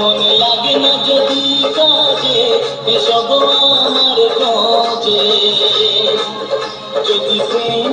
মনে লাগে না যদি কাজে এসব আমার কাজে। যদি প্রেম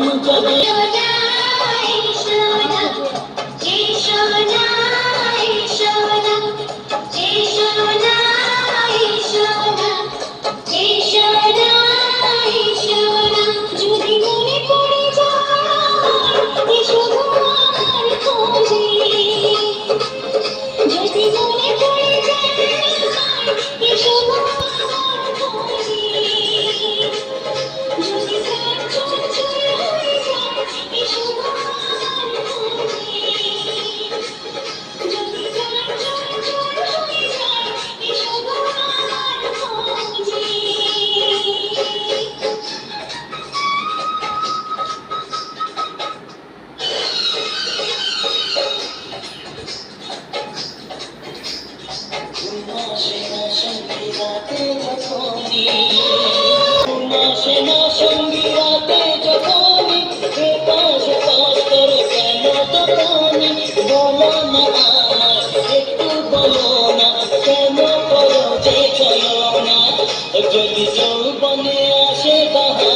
যদি যৌবনে আসে তাহা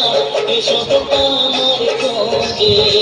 এসব আমার খোঁজে